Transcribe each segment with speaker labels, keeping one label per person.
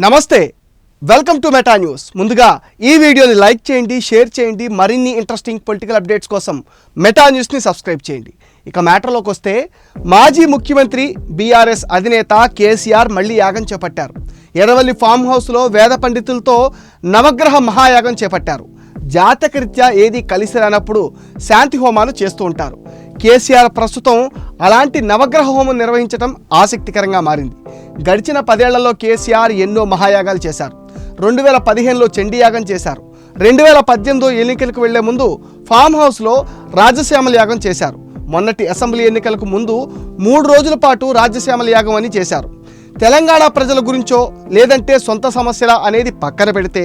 Speaker 1: నమస్తే welcome to meta news. ముందుగా ఈ వీడియోని లైక్ చేయండి షేర్ చేయండి మరిన్ని ఇంట్రెస్టింగ్ పొలిటికల్ అప్డేట్స్ కోసం మెటా న్యూస్ని సబ్స్క్రైబ్ చేయండి. ఇక మ్యాటర్లోకి వస్తే మాజీ ముఖ్యమంత్రి బీఆర్ఎస్ అధినేత కేసీఆర్ మళ్ళీ యాగం చేపట్టారు. ఎర్రవల్లి ఫామ్ హౌస్లో వేద పండితులతో నవగ్రహ మహాయాగం చేపట్టారు. జాతకరీత్యా ఏది కలిసి రానప్పుడు శాంతి హోమాలు చేస్తూ ఉంటారు. కేసీఆర్ ప్రస్తుతం అలాంటి నవగ్రహ హోమం నిర్వహించడం ఆసక్తికరంగా మారింది. గడిచిన పదేళ్ళలో కేసీఆర్ ఎన్నో మహాయాగాలు చేశారు. రెండు వేల పదిహేనులో చండీయాగం చేశారు. రెండు వేల పద్దెనిమిదో ఎన్నికలకు వెళ్ళే ముందు ఫామ్ హౌస్లో రాజశ్యామల యాగం చేశారు. మొన్నటి అసెంబ్లీ ఎన్నికలకు ముందు మూడు రోజుల పాటు రాజశ్యామల యాగం అని చేశారు. తెలంగాణ ప్రజల గురించో లేదంటే సొంత సమస్యల అనేది పక్కన పెడితే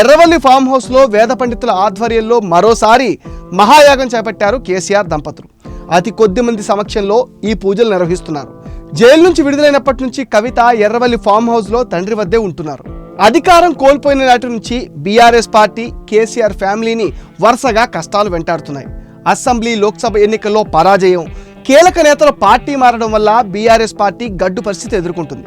Speaker 1: ఎర్రవల్లి ఫామ్ హౌస్లో వేద పండితుల ఆధ్వర్యంలో మరోసారి మహాయాగం చేపట్టారు కేసీఆర్ దంపతులు. అతి కొద్ది మంది సమక్షంలో ఈ పూజలు నిర్వహిస్తున్నారు. జైలు నుంచి విడుదలైనప్పటి నుంచి కవిత ఎర్రవల్లి ఫామ్ హౌస్లో తండ్రి వద్దే ఉంటున్నారు. అధికారం కోల్పోయిన నాటి నుంచి బీఆర్ఎస్ పార్టీ కేసీఆర్ ఫ్యామిలీని వరుసగా కష్టాలు వెంటాడుతున్నాయి. అసెంబ్లీ లోక్సభ ఎన్నికల్లో పరాజయం. కీలక నేతలు పార్టీ మారడం వల్ల బీఆర్ఎస్ పార్టీ గడ్డు పరిస్థితి ఎదుర్కొంటుంది.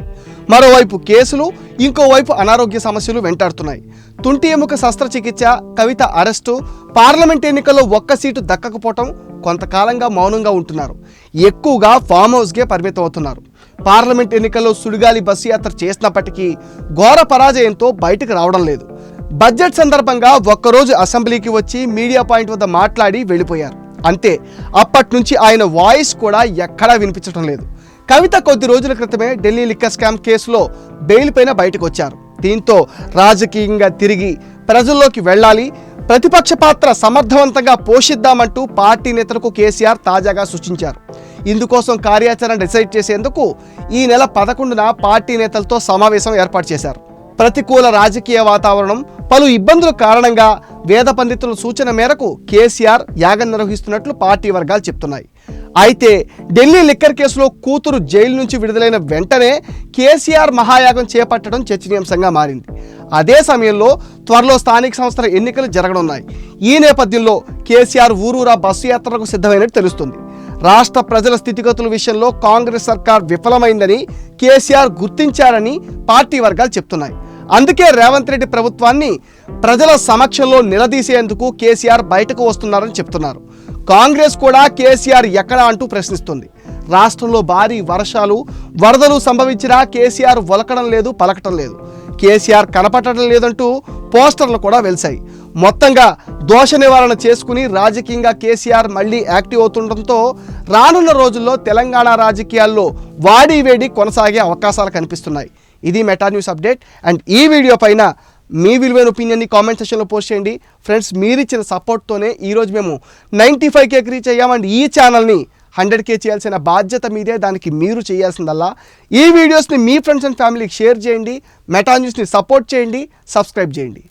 Speaker 1: మరోవైపు కేసులు ఇంకోవైపు అనారోగ్య సమస్యలు వెంటాడుతున్నాయి. తుంటి ఎముక శస్త్రచికిత్స కవిత అరెస్టు పార్లమెంట్ ఎన్నికల్లో ఒక్క సీటు దక్కకపోవటం కొంతకాలంగా మౌనంగా ఉంటున్నారు. ఎక్కువగా ఫామ్ హౌస్కే పరిమితం అవుతున్నారు పార్లమెంట్ ఎన్నికల్లో సుడిగాలి బస్సు యాత్ర చేసినప్పటికీ ఘోర పరాజయంతో బయటకు రావడం లేదు. బడ్జెట్ సందర్భంగా ఒక్కరోజు అసెంబ్లీకి వచ్చి మీడియా పాయింట్ వద్ద మాట్లాడి వెళ్ళిపోయారు. అంతే అప్పటి నుంచి ఆయన వాయిస్ కూడా ఎక్కడా వినిపించడం లేదు. కవిత కొద్ది రోజుల క్రితమే ఢిల్లీ లిక్కర్ స్కామ్ కేసులో బెయిల్ పైన బయటకు వచ్చారు దీంతో రాజకీయంగా తిరిగి ప్రజల్లోకి వెళ్ళాలి ప్రతిపక్ష పాత్ర సమర్థవంతంగా పోషిద్దామంటూ పార్టీ నేతలకు కేసీఆర్ తాజాగా సూచించారు. ఇందుకోసం కార్యాచరణ డిసైడ్ చేసేందుకు ఈ నెల పదకొండున పార్టీ నేతలతో సమావేశం ఏర్పాటు చేశారు. ప్రతికూల రాజకీయ వాతావరణం పలు ఇబ్బందుల కారణంగా వేద పండితుల సూచన మేరకు కేసీఆర్ యాగం నిర్వహిస్తున్నట్లు పార్టీ వర్గాలు చెప్తున్నాయి. అయితే ఢిల్లీ లిక్కర్ కేసులో కూతురు జైలు నుంచి విడుదలైన వెంటనే కేసీఆర్ మహాయాగం చేపట్టడం చర్చనీయాంశంగా మారింది. అదే సమయంలో త్వరలో స్థానిక సంస్థల ఎన్నికలు జరగనున్నాయి. ఈ నేపథ్యంలో కేసీఆర్ ఊరూరా బస్సు యాత్రకు సిద్ధమైనట్టు తెలుస్తుంది. రాష్ట్ర ప్రజల స్థితిగతుల విషయంలో కాంగ్రెస్ సర్కార్ విఫలమైందని కేసీఆర్ గుర్తించారని పార్టీ వర్గాలు చెప్తున్నాయి. అందుకే రేవంత్ రెడ్డి ప్రభుత్వాన్ని ప్రజల సమక్షంలో నిలదీసేందుకు కేసీఆర్ బయటకు వస్తున్నారని చెప్తున్నారు. కాంగ్రెస్ కూడా కేసీఆర్ ఎక్కడ అంటూ ప్రశ్నిస్తుంది. రాష్ట్రంలో భారీ వర్షాలు వరదలు సంభవించినా కేసీఆర్ వలకడం లేదు పలకటం లేదు. కేసీఆర్ కనపడటం లేదంటూ పోస్టర్లు కూడా వెలిశాయి. మొత్తంగా దోష నివారణ చేసుకుని రాజకీయంగా కేసీఆర్ మళ్ళీ యాక్టివ్ అవుతుండటంతో రానున్న రోజుల్లో తెలంగాణ రాజకీయాల్లో వాడి వేడి కొనసాగే అవకాశాలు కనిపిస్తున్నాయి. ఇది మెటా న్యూస్ అప్డేట్ అండ్ ఈ వీడియో పైన మీ విలువైన ఒపీనియన్ని కామెంట్ సెషన్లో పోస్ట్ చేయండి. ఫ్రెండ్స్ మీరిచ్చిన సపోర్ట్తోనే ఈరోజు మేము నైంటీ ఫైవ్ కేకి రీచ్ అయ్యామండి అండ్ ఈ ఛానల్ని హండ్రెడ్ కే చేయాల్సిన బాధ్యత మీదే. దానికి మీరు చేయాల్సిందల్లా. ఈ వీడియోస్ని మీ ఫ్రెండ్స్ అండ్ ఫ్యామిలీకి షేర్ చేయండి. మెటా న్యూస్ని సపోర్ట్ చేయండి. సబ్స్క్రైబ్ చేయండి.